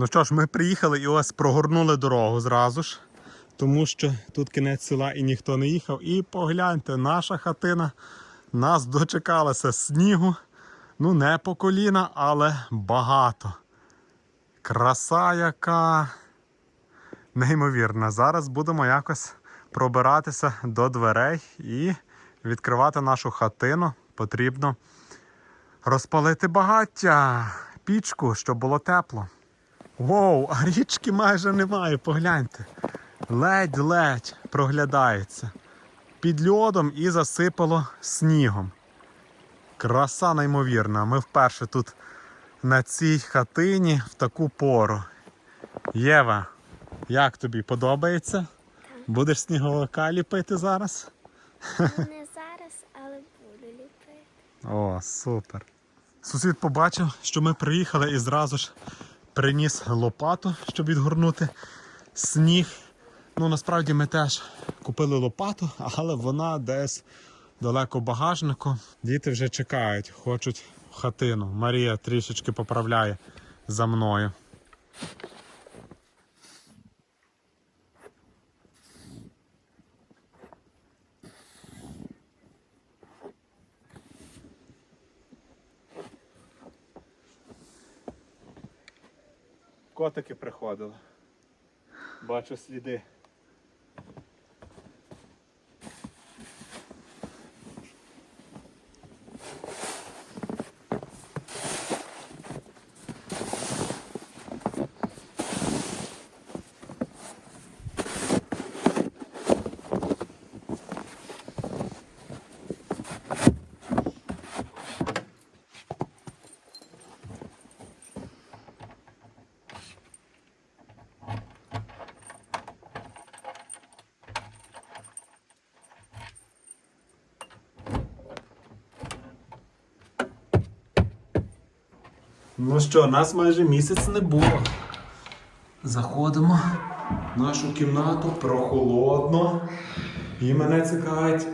Ну що ж, ми приїхали і ось прогорнули дорогу зразу ж, тому що тут кінець села і ніхто не їхав. І погляньте, наша хатина нас дочекалася снігу. Ну, не по коліна, але багато. Краса яка неймовірна. Зараз будемо якось пробиратися до дверей і відкривати нашу хатину. Потрібно розпалити багаття, пічку, щоб було тепло. Воу, а річки майже немає, погляньте. Ледь-ледь проглядається. Під льодом і засипало снігом. Краса неймовірна. Ми вперше тут на цій хатині в таку пору. Єва, як тобі подобається? Будеш сніговика ліпити зараз? Не зараз, але буду ліпити. О, супер. Сусід побачив, що ми приїхали і зразу ж приніс лопату, щоб відгорнути сніг. Ну, насправді ми теж купили лопату, але вона десь далеко багажнику. Діти вже чекають, хочуть хатину. Марія трішечки поправляє за мною. Котики приходили. Бачу сліди. Ну що, нас майже місяць не було. Заходимо в нашу кімнату прохолодно. І мене цікавить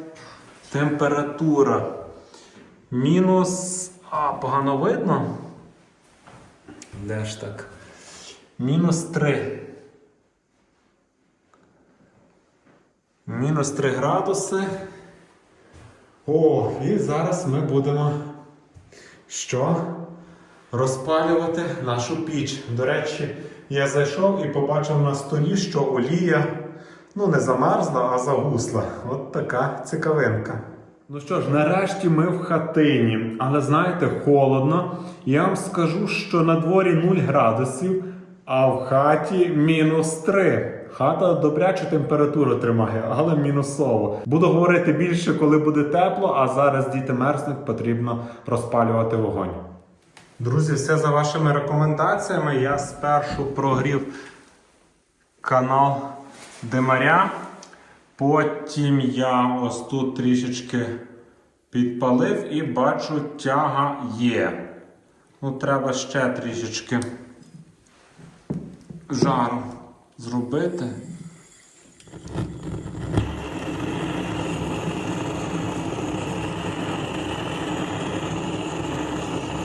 температура. Мінус. А, погано видно. Де ж так? Мінус 3. Мінус 3 градуси. О, і зараз ми будемо. Що? Розпалювати нашу піч. До речі, я зайшов і побачив на столі, що олія ну не замерзла, а загусла. От така цікавинка. Ну що ж, нарешті ми в хатині, але знаєте, холодно. Я вам скажу, що на дворі 0 градусів, а в хаті мінус 3. Хата добрячу температуру тримає, але мінусово. Буду говорити більше, коли буде тепло, а зараз діти мерзнуть, потрібно розпалювати вогонь. Друзі, все за вашими рекомендаціями. Я спершу прогрів канал Демаря. Потім я ось тут трішечки підпалив і бачу, тяга є. Ну, треба ще трішечки жару зробити.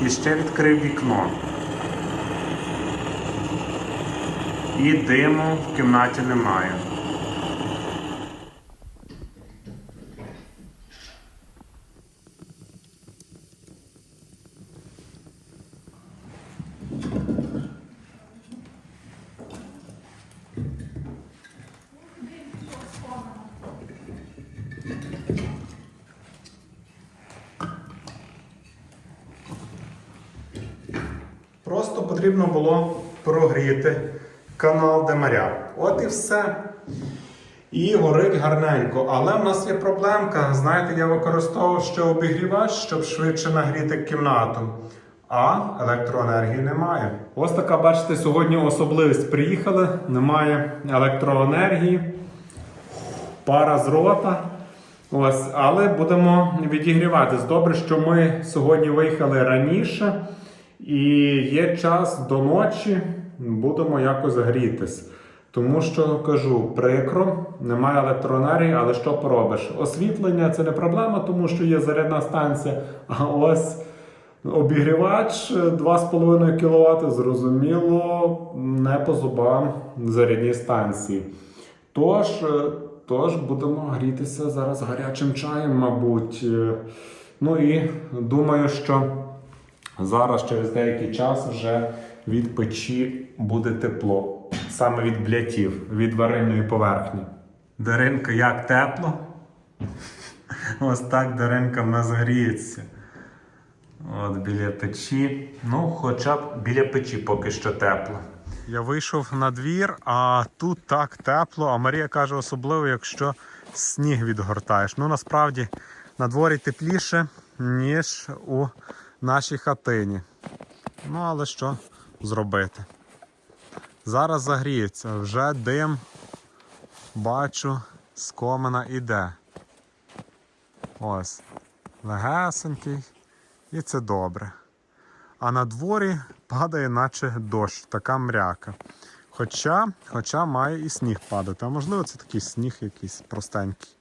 І ще відкрив вікно. І диму в кімнаті немає. Просто потрібно було прогріти канал Демаря. От і все. І горить гарненько. Але в нас є проблемка. Знаєте, я використовував ще обігрівач, щоб швидше нагріти кімнату. А електроенергії немає. Ось така, бачите, сьогодні особливість. Приїхали, немає електроенергії, пара з рота. Ось, але будемо відігріватись. Добре, що ми сьогодні виїхали раніше. І є час до ночі, будемо якось грітись. Тому що кажу, прикро, немає електроенергії, але що поробиш? Освітлення це не проблема, тому що є зарядна станція. А ось Обігрівач е, 2,5 кВт, зрозуміло, не по зубам зарядні станції. Тож, е, тож будемо грітися зараз гарячим чаєм, мабуть. Е, Ну і думаю, що зараз через деякий час вже від печі буде тепло. Саме від блятів, від варильної поверхні. Даринка, як тепло? Ось так Даринка в нас гріється. От біля печі. Ну, хоча б біля печі поки що тепло. Я вийшов на двір, а тут так тепло. А Марія каже, особливо, якщо сніг відгортаєш. Ну, насправді, на дворі тепліше, ніж у нашій хатині. Ну, але що зробити? Зараз загріється, вже дим бачу, з комина іде. Ось. Легесенький. І це добре. А на дворі падає, наче дощ, така мряка. Хоча, хоча має і сніг падати. А можливо, це такий сніг якийсь простенький.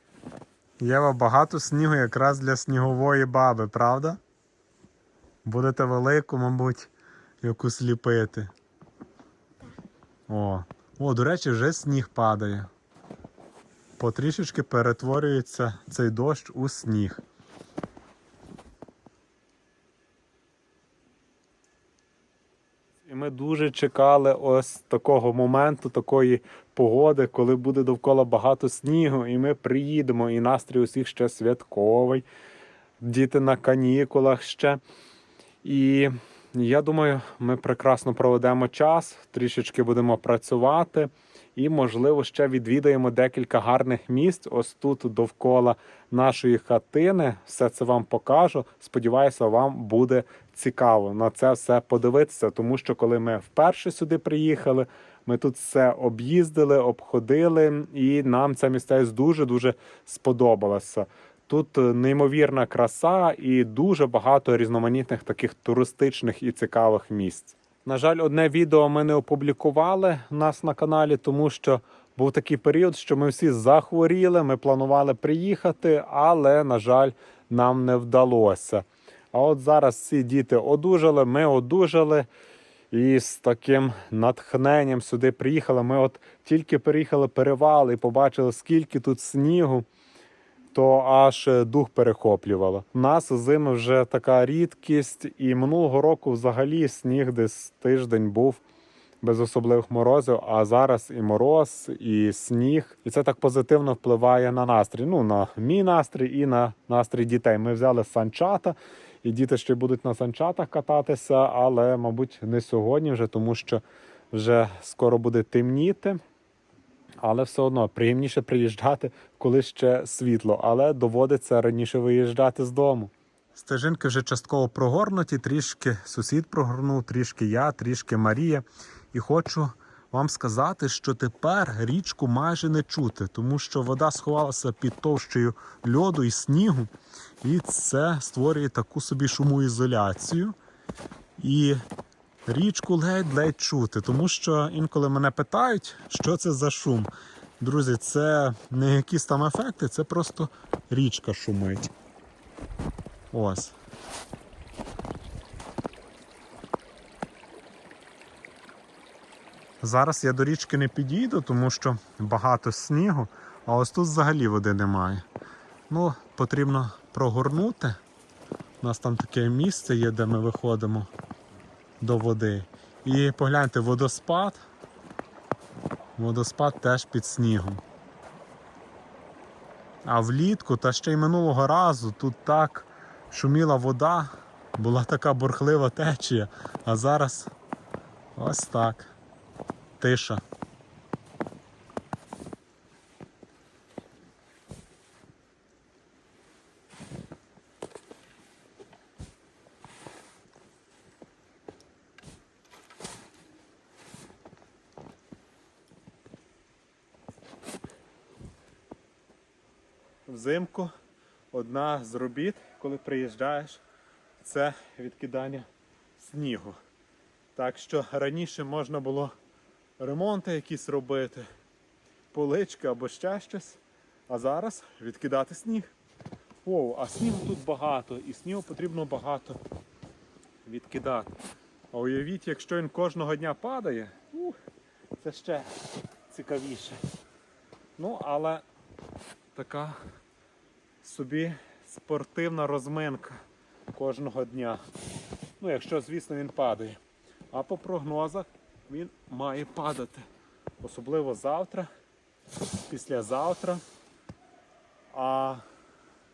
Єва, багато снігу якраз для снігової баби, правда? Будете велику, мабуть, якусь ліпити. О, О, до речі, вже сніг падає. Потрішечки перетворюється цей дощ у сніг. І ми дуже чекали ось такого моменту, такої погоди, коли буде довкола багато снігу, і ми приїдемо, і настрій усіх ще святковий. Діти на канікулах ще. І я думаю, ми прекрасно проведемо час, трішечки будемо працювати. І, можливо, ще відвідаємо декілька гарних місць. Ось тут довкола нашої хатини. Все це вам покажу. Сподіваюся, вам буде цікаво на це все подивитися. Тому що коли ми вперше сюди приїхали, ми тут все об'їздили, обходили, і нам ця місцевість дуже дуже сподобалася. Тут е, неймовірна краса і дуже багато різноманітних таких туристичних і цікавих місць. На жаль, одне відео ми не опублікували у нас на каналі, тому що був такий період, що ми всі захворіли. Ми планували приїхати, але, на жаль, нам не вдалося. А от зараз всі діти одужали, ми одужали. І з таким натхненням сюди приїхали. Ми от тільки переїхали перевал і побачили, скільки тут снігу то аж дух перехоплювало. У нас зими вже така рідкість, і минулого року взагалі сніг десь тиждень був без особливих морозів, а зараз і мороз, і сніг. І це так позитивно впливає на настрій. Ну, на мій настрій і на настрій дітей. Ми взяли санчата, і діти ще будуть на санчатах кататися, але, мабуть, не сьогодні вже, тому що вже скоро буде темніти. Але все одно приємніше приїжджати, коли ще світло, але доводиться раніше виїжджати з дому. Стежинки вже частково прогорнуті, трішки сусід прогорнув, трішки я, трішки Марія. І хочу вам сказати, що тепер річку майже не чути, тому що вода сховалася під товщею льоду і снігу, і це створює таку собі шумоізоляцію. І річку ледь-ледь чути, тому що інколи мене питають, що це за шум. Друзі, це не якісь там ефекти, це просто річка шумить. Ось. Зараз я до річки не підійду, тому що багато снігу, а ось тут взагалі води немає. Ну, потрібно прогорнути. У нас там таке місце є, де ми виходимо до води. І погляньте, водоспад. Водоспад теж під снігом. А влітку, та ще й минулого разу, тут так шуміла вода, була така бурхлива течія, а зараз ось так. Тиша. Взимку одна з робіт, коли приїжджаєш, це відкидання снігу. Так що раніше можна було ремонти якісь робити, полички або ще щось. А зараз відкидати сніг. О, а снігу тут багато, і снігу потрібно багато відкидати. А уявіть, якщо він кожного дня падає, ух, це ще цікавіше. Ну, але така собі спортивна розминка кожного дня. Ну, якщо, звісно, він падає. А по прогнозах він має падати. Особливо завтра, післязавтра. А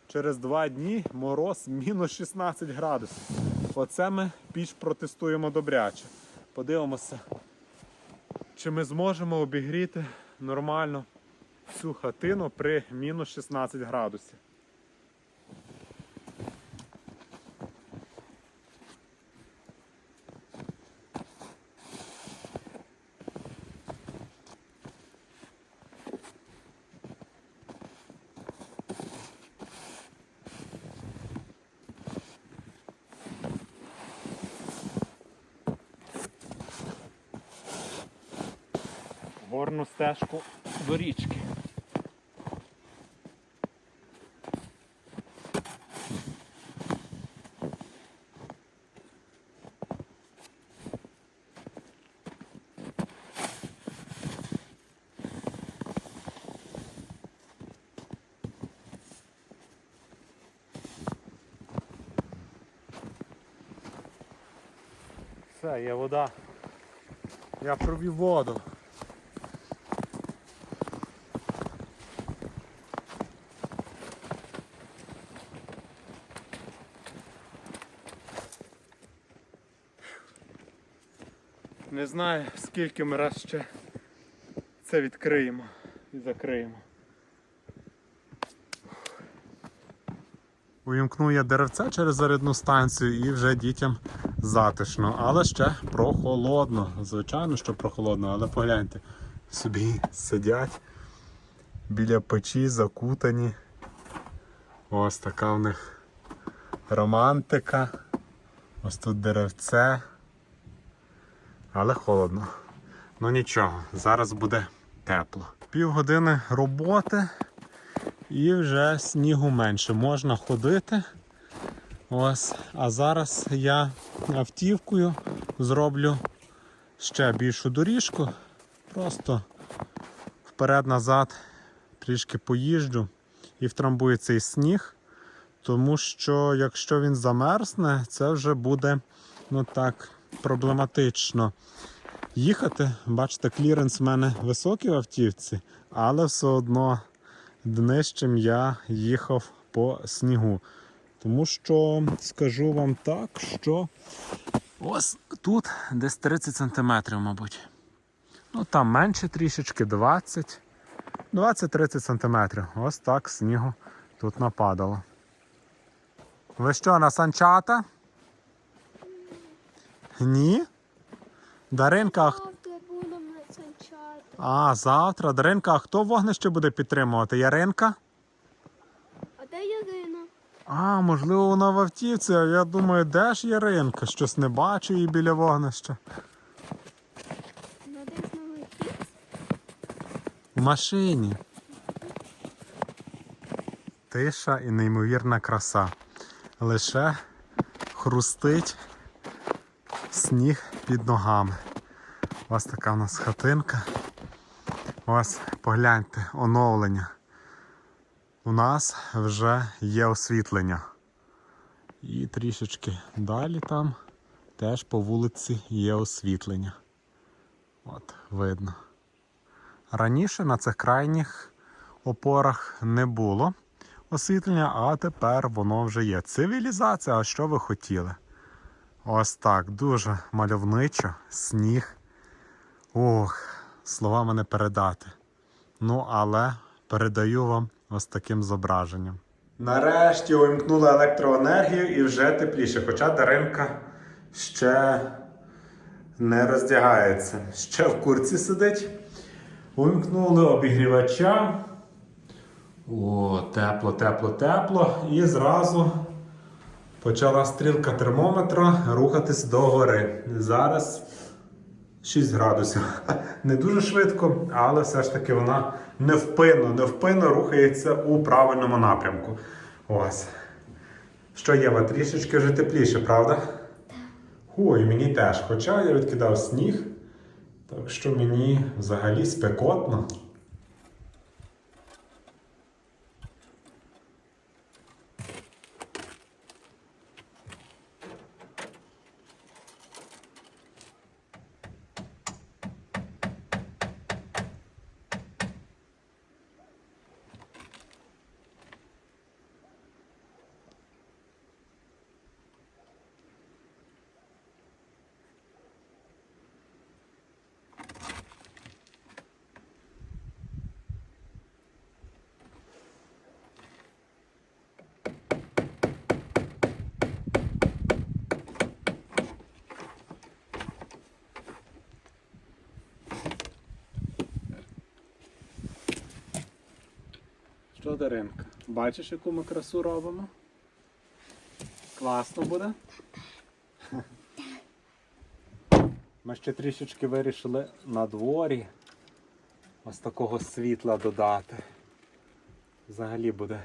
через два дні мороз мінус 16 градусів. Оце ми піч протестуємо добряче. Подивимося, чи ми зможемо обігріти нормально цю хатину при мінус 16 градусів. Горну стежку до річки. Все, є вода. Я провів воду. Не знаю, скільки ми раз ще це відкриємо і закриємо. Увімкнув я деревце через зарядну станцію і вже дітям затишно, але ще прохолодно. Звичайно, що прохолодно, але погляньте, собі сидять біля печі, закутані. Ось така в них романтика. Ось тут деревце. Але холодно. Ну нічого, зараз буде тепло. Півгодини роботи і вже снігу менше. Можна ходити. Ось. А зараз я автівкою зроблю ще більшу доріжку. Просто вперед-назад трішки поїжджу і втрамбую цей сніг. Тому що якщо він замерзне, це вже буде ну так, проблематично їхати. Бачите, кліренс в мене високий в автівці, але все одно днищем я їхав по снігу. Тому що скажу вам так, що ось тут десь 30 см, мабуть. Ну там менше трішечки, 20. 20-30 см. Ось так снігу тут нападало. Ви що, на санчата? Ні? Даринка, а Завтра будемо на санчати. а, завтра. Даринка, а хто вогнище буде підтримувати? Яринка? А де Ярина? А, можливо, вона в автівці, а я думаю, де ж Яринка? Щось не бачу її біля вогнища. Вона десь на вихід? В машині. Тиша і неймовірна краса. Лише хрустить сніг під ногами. Ось така в нас хатинка. Ось погляньте, оновлення. У нас вже є освітлення. І трішечки далі там теж по вулиці є освітлення. От, видно. Раніше на цих крайніх опорах не було освітлення, а тепер воно вже є. Цивілізація, а що ви хотіли? Ось так, дуже мальовничо, сніг. Ох, словами не передати. Ну, але передаю вам ось таким зображенням. Нарешті увімкнули електроенергію і вже тепліше, хоча Даринка ще не роздягається. Ще в курці сидить. Увімкнули обігрівача. О, тепло, тепло, тепло. І зразу почала стрілка термометра рухатись догори. Зараз 6 градусів. Не дуже швидко, але все ж таки вона невпинно, невпинно рухається у правильному напрямку. Ось. Що Єва, трішечки вже тепліше, правда? Ой, мені теж. Хоча я відкидав сніг, так що мені взагалі спекотно. Що, Даринка, бачиш, яку ми красу робимо? Класно буде? Ми ще трішечки вирішили на дворі ось такого світла додати. Взагалі буде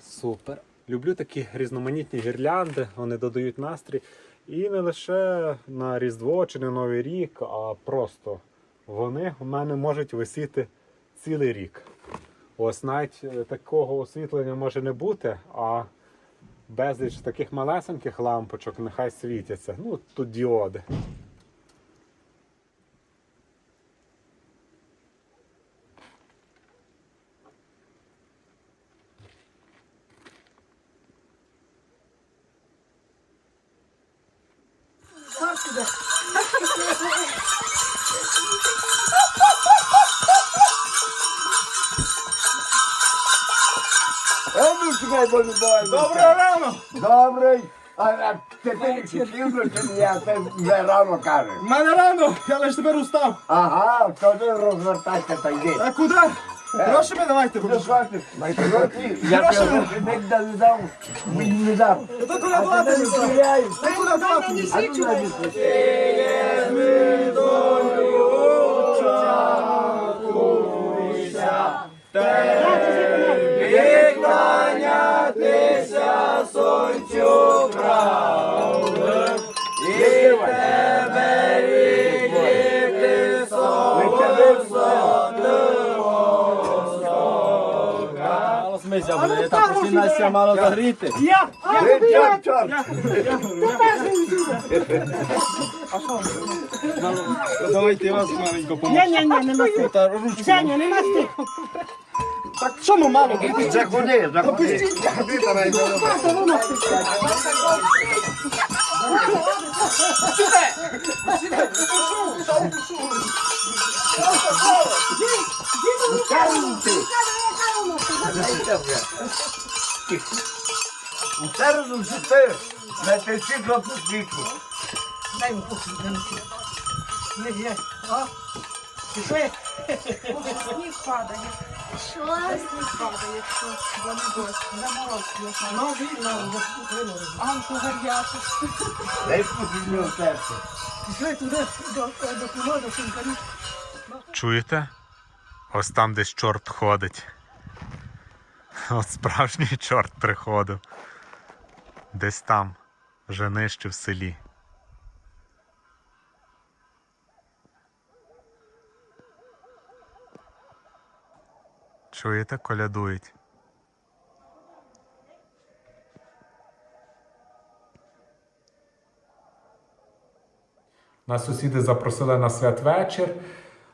супер. Люблю такі різноманітні гірлянди, вони додають настрій. І не лише на Різдво чи на Новий рік, а просто вони у мене можуть висіти цілий рік. Ось навіть е, такого освітлення може не бути, а безліч таких малесеньких лампочок нехай світяться. Ну, тут діоди. А ну чекай, бо не буває. Доброго рано! Добрий. А, а ти чи пізно, чи ні, а ти вже рано кажеш. У мене рано, я лише тепер устав. Ага, то не розвертайся та йди. А куди? Гроші ми давайте хватить? Гроші? Я тебе гроші не не дав. Мені не дав. То А колядувати ти не не знаю. стріляєш. Та колядувати не А ну дай мені. Мало смися буде, та починається мало загріти. Я! Ти чорт, чорт. Давайте я вас маленько Ні, поможу. ні, ні, не масти. Женя, не масти. Так чому мало? Заходи, заходи. У середу чи ти? На те світло по світлу. Сніг падає. Що? Сніг падає, що замороз є. Анку гарячу. Дай в серце. Пішли. Чуєте? Ось там десь чорт ходить. От справжній чорт приходив. Десь там, вже нижче в селі. Чуєте, колядують. Нас сусіди запросили на святвечір.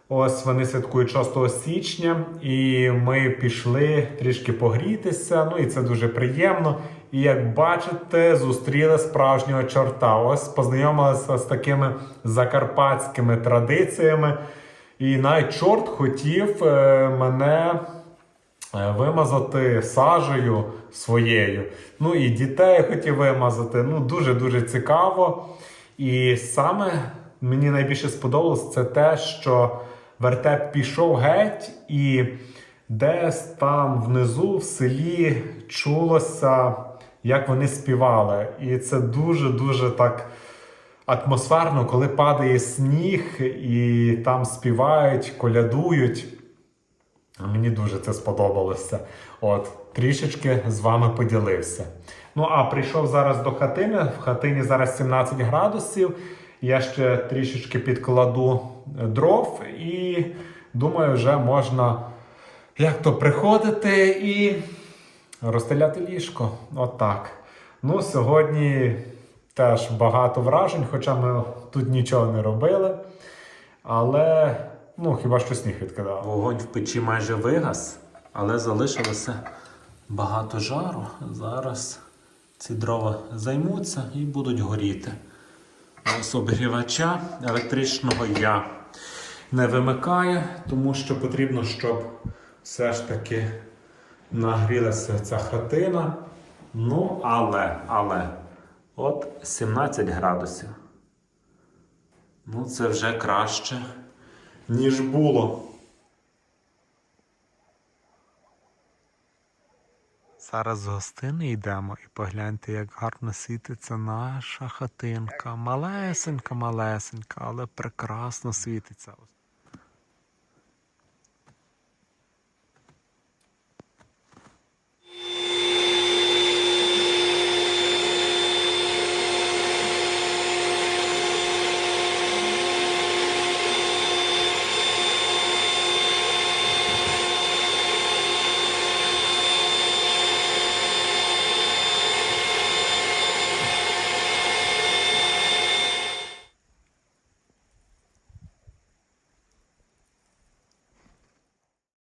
Ось вони святкують 6 січня, і ми пішли трішки погрітися. Ну і це дуже приємно. І як бачите, зустріли справжнього чорта. Ось познайомилися з такими закарпатськими традиціями. І навіть чорт хотів е, мене вимазати сажею своєю. Ну і дітей хотів вимазати. Ну, дуже-дуже цікаво. І саме мені найбільше сподобалось це те, що вертеп пішов геть, і десь там внизу в селі чулося, як вони співали. І це дуже-дуже так атмосферно, коли падає сніг і там співають, колядують. Мені дуже це сподобалося. От, трішечки з вами поділився. Ну а прийшов зараз до хатини. В хатині зараз 17 градусів. Я ще трішечки підкладу е, дров і думаю, вже можна як то приходити і розстеляти ліжко. Отак. Ну, сьогодні теж багато вражень, хоча ми тут нічого не робили. Але ну, хіба що сніг відкидав. Вогонь в печі майже вигас, але залишилося багато жару. Зараз ці дрова займуться і будуть горіти. Ось обігрівача електричного я не вимикаю, тому що потрібно, щоб все ж таки нагрілася ця хатина. Ну, але, але, от 17 градусів. Ну, це вже краще, ніж було. Зараз з гостини йдемо і погляньте, як гарно світиться наша хатинка. Малесенька, малесенька, але прекрасно світиться.